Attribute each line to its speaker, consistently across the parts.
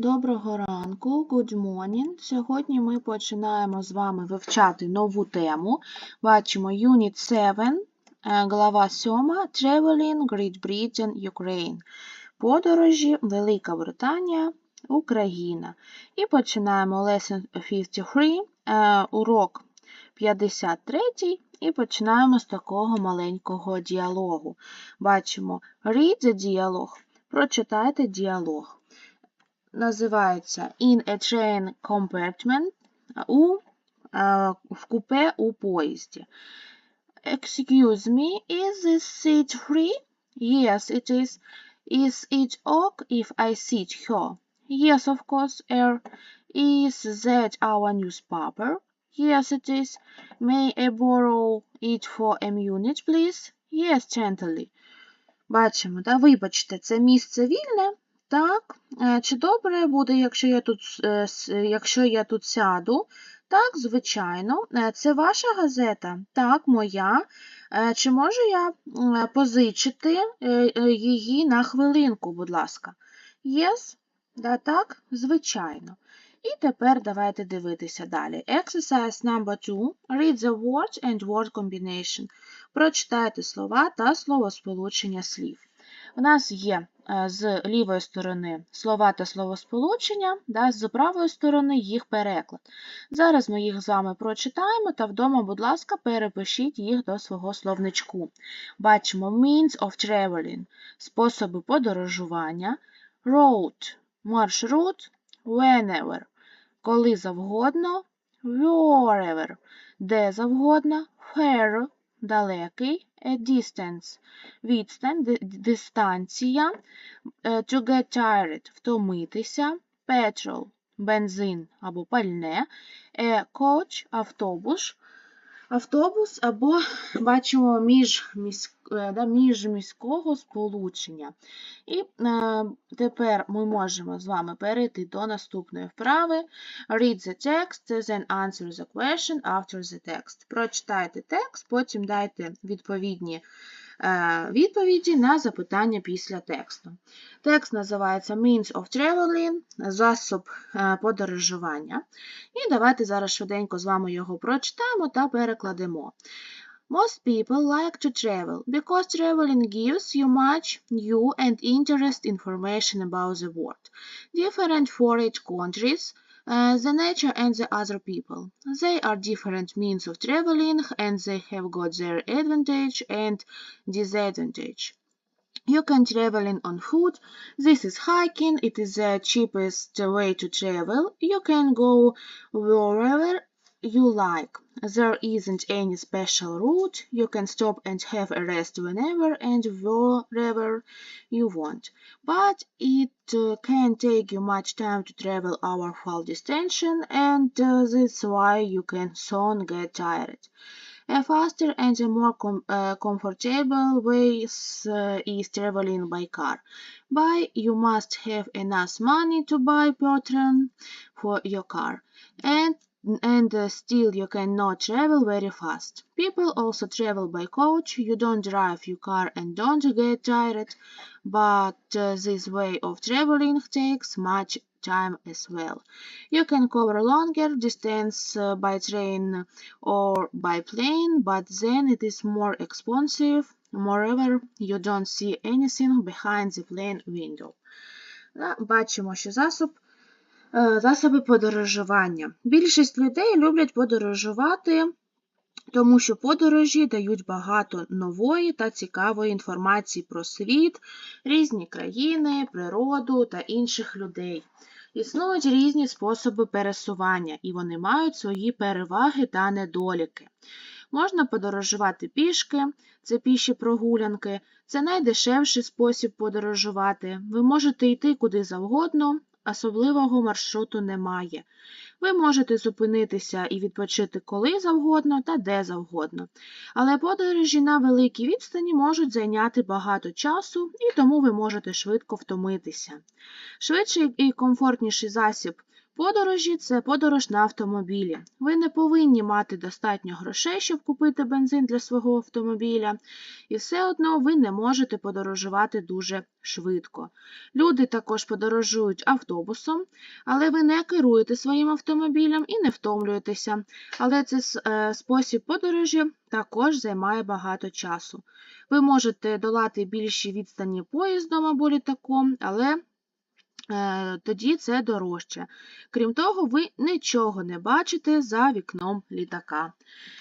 Speaker 1: Доброго ранку, good morning. Сьогодні ми починаємо з вами вивчати нову тему. Бачимо Unit 7, е, глава 7, Traveling Great Britain, Ukraine. Подорожі Велика Британія, Україна. І починаємо Lesson 53, е, урок 53, і починаємо з такого маленького діалогу. Бачимо Read the діалог. Прочитайте діалог називається In a train compartment у, е, в купе у поїзді. Excuse me, is this seat free? Yes, it is. Is it ok if I sit here? Yes, of course, Air. Is that our newspaper? Yes, it is. May I borrow it for a minute, please? Yes, gently. Бачимо, да? вибачте, це місце вільне, Так, Е, чи добре буде, якщо я тут, е, якщо я тут сяду? Так, звичайно. Е, Це ваша газета? Так, моя. Чи можу я позичити її на хвилинку, будь ласка? Yes? Да, так, звичайно. І тепер давайте дивитися далі. Exercise number 2. Read the words and word combination. Прочитайте слова та словосполучення слів. У нас є е, з лівої сторони слова та словосполучення, да, з правої сторони їх переклад. Зараз ми їх з вами прочитаємо та вдома, будь ласка, перепишіть їх до свого словничку. Бачимо means of traveling – способи подорожування, road – маршрут, whenever – коли завгодно, wherever – де завгодно, far – далекий, distance – відстань, дистанція, е, to get tired – втомитися, petrol – бензин або пальне, a coach – автобус, автобус або бачимо між, да, міжміського сполучення. І е, тепер ми можемо з вами перейти до наступної вправи. Read the text, then answer the question after the text. Прочитайте текст, потім дайте відповідні е, відповіді на запитання після тексту. Текст називається Means of Traveling, засоб е, подорожування. І давайте зараз швиденько з вами його прочитаємо та перекладемо. Most people like to travel because traveling gives you much new and interest information about the world, different for each countries, uh, the nature and the other people. They are different means of traveling and they have got their advantage and disadvantage. You can traveling on foot. This is hiking. It is the cheapest way to travel. You can go wherever you like. There isn't any special route. You can stop and have a rest whenever and wherever you want. But it uh, can take you much time to travel over full distance, and uh, that's why you can soon get tired. A faster and a more com- uh, comfortable way uh, is traveling by car. But you must have enough money to buy petrol for your car, and and uh, still you cannot travel very fast. People also travel by coach. You don't drive your car and don't get tired, but uh, this way of traveling takes much time as well. You can cover longer distance uh, by train or by plane, but then it is more expensive. Moreover, you don't see anything behind the plane window. Да, Бачимо, що засоб, е, засоби подорожування. Більшість людей люблять подорожувати, тому що подорожі дають багато нової та цікавої інформації про світ, різні країни, природу та інших людей. Існують різні способи пересування, і вони мають свої переваги та недоліки. Можна подорожувати пішки, це піші прогулянки, це найдешевший спосіб подорожувати. Ви можете йти куди завгодно, особливого маршруту немає. Ви можете зупинитися і відпочити коли завгодно та де завгодно. Але подорожі на великій відстані можуть зайняти багато часу, і тому ви можете швидко втомитися. Швидший і комфортніший засіб Подорожі це подорож на автомобілі. Ви не повинні мати достатньо грошей, щоб купити бензин для свого автомобіля, і все одно ви не можете подорожувати дуже швидко. Люди також подорожують автобусом, але ви не керуєте своїм автомобілем і не втомлюєтеся. Але цей е, спосіб подорожі також займає багато часу. Ви можете долати більші відстані поїздом або літаком, але тоді це дорожче. Крім того, ви нічого не бачите за вікном літака.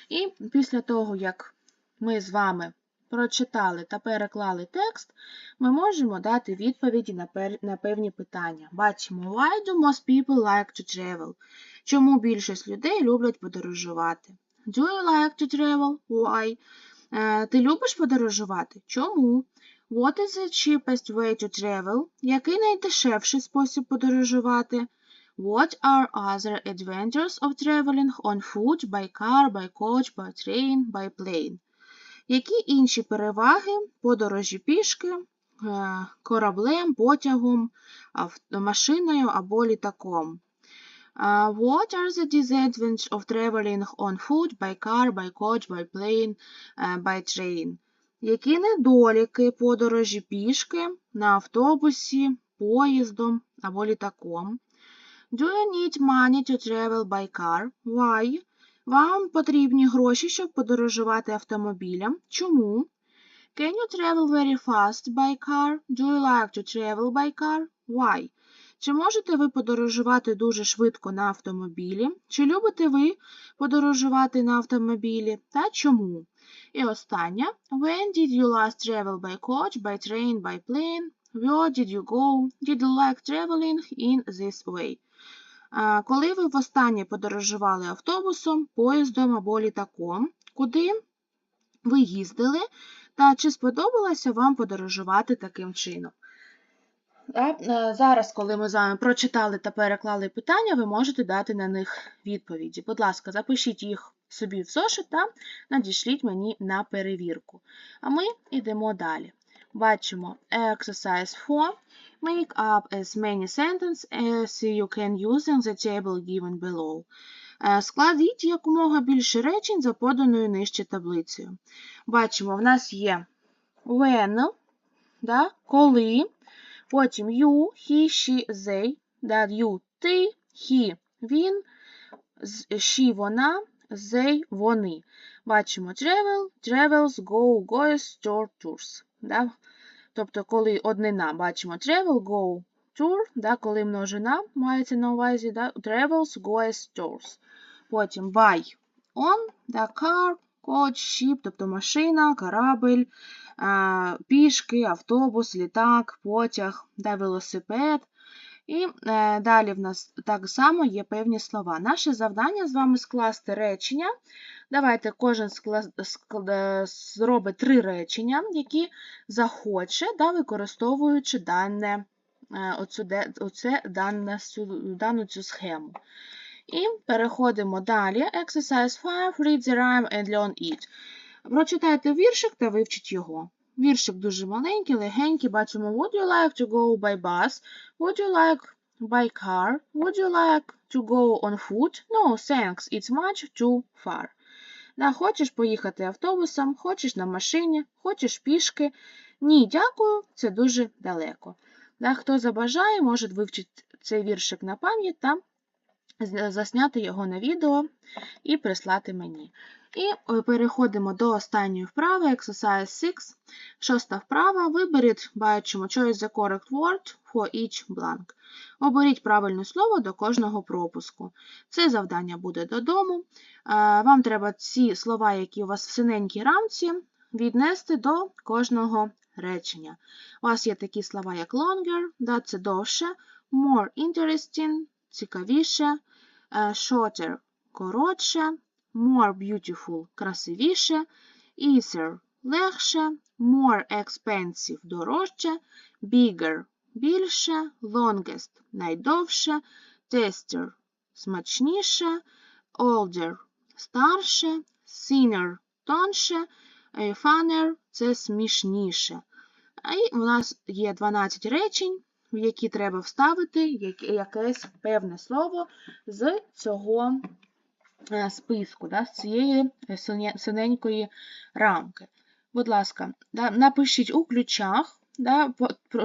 Speaker 1: І після того, як ми з вами прочитали та переклали текст, ми можемо дати відповіді на певні питання. Бачимо, why do most people like to travel? Чому більшість людей люблять подорожувати? Do you like to travel? Why? Е, ти любиш подорожувати? Чому? What is the cheapest way to travel? Який найдешевший спосіб подорожувати? What are other adventures of traveling on foot, by car, by coach, by train, by plane? Які інші переваги подорожі пішки, е, кораблем, потягом, машиною або літаком? What are the disadvantages of traveling on foot, by car, by coach, by plane, by train? Які недоліки подорожі пішки на автобусі, поїздом або літаком? Do you need money to travel by car? Why? Вам потрібні гроші, щоб подорожувати автомобілем. Чому? Can you travel very fast by car? Do you like to travel by car? Why? Чи можете ви подорожувати дуже швидко на автомобілі? Чи любите ви подорожувати на автомобілі? Та чому? І останнє. When did you last travel by coach, by train, by plane? Where did you go? Did you like traveling in this way? Коли ви востаннє подорожували автобусом, поїздом або літаком, куди ви їздили, та чи сподобалося вам подорожувати таким чином? Зараз, коли ми з вами прочитали та переклали питання, ви можете дати на них відповіді. Будь ласка, запишіть їх собі в зошит та надішліть мені на перевірку. А ми йдемо далі. Бачимо exercise 4. Make up as many sentences as you can use in the table given below. Е, складіть якомога більше речень за поданою нижче таблицею. Бачимо, в нас є when, да, коли, потім you, he, she, they, да, you, ти, he, він, she, вона, they, вони. Бачимо travel, travels, go, goes, tour, tours. Да? Тобто, коли однина бачимо travel, go, tour, да? коли множина мається на увазі, да? travels, goes, tours. Потім by, on, да? car, coach, ship, тобто машина, корабль, пішки, автобус, літак, потяг, да? велосипед. І е, далі в нас так само є певні слова. Наше завдання з вами скласти речення. Давайте кожен е, зробить три речення, які захоче, да, використовуючи дане, е, оце, дане, дану цю схему. І переходимо далі. Exercise 5. Read the rhyme and learn it. Прочитайте віршик та вивчіть його. Віршик дуже маленький, легенький. Бачимо, would you like to go by bus? Would you like by car? Would you like to go on foot? No, thanks, it's much too far. Да, Хочеш поїхати автобусом, хочеш на машині, хочеш пішки. Ні, дякую, це дуже далеко. Да, Хто забажає, може вивчити цей віршик на пам'ять та засняти його на відео і прислати мені. І е, переходимо до останньої вправи, exercise 6. Шоста вправа. Виберіть, бачимо, choice the correct word for each blank. Оберіть правильне слово до кожного пропуску. Це завдання буде додому. Вам треба ці слова, які у вас в синенькій рамці, віднести до кожного речення. У вас є такі слова, як longer, да, це довше, more interesting, цікавіше, shorter коротше more beautiful красивіше, easier легше, more expensive дорожче, bigger більше, longest найдовше, tastier смачніше, older старше, thinner тонше, funner це смішніше. І у нас є 12 речень. В які треба вставити якесь певне слово з цього е, списку, да, з цієї синенької рамки. Будь ласка, да, напишіть у ключах, да,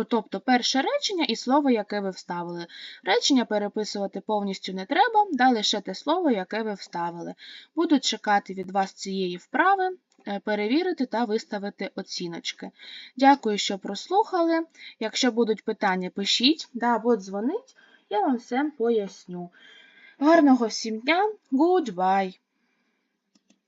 Speaker 1: тобто перше речення і слово, яке ви вставили. Речення переписувати повністю не треба, да, лише те слово, яке ви вставили. Буду чекати від вас цієї вправи, перевірити та виставити оціночки. Дякую, що прослухали. Якщо будуть питання, пишіть або дзвоніть, я вам все поясню. Гарного всім дня, goodbye!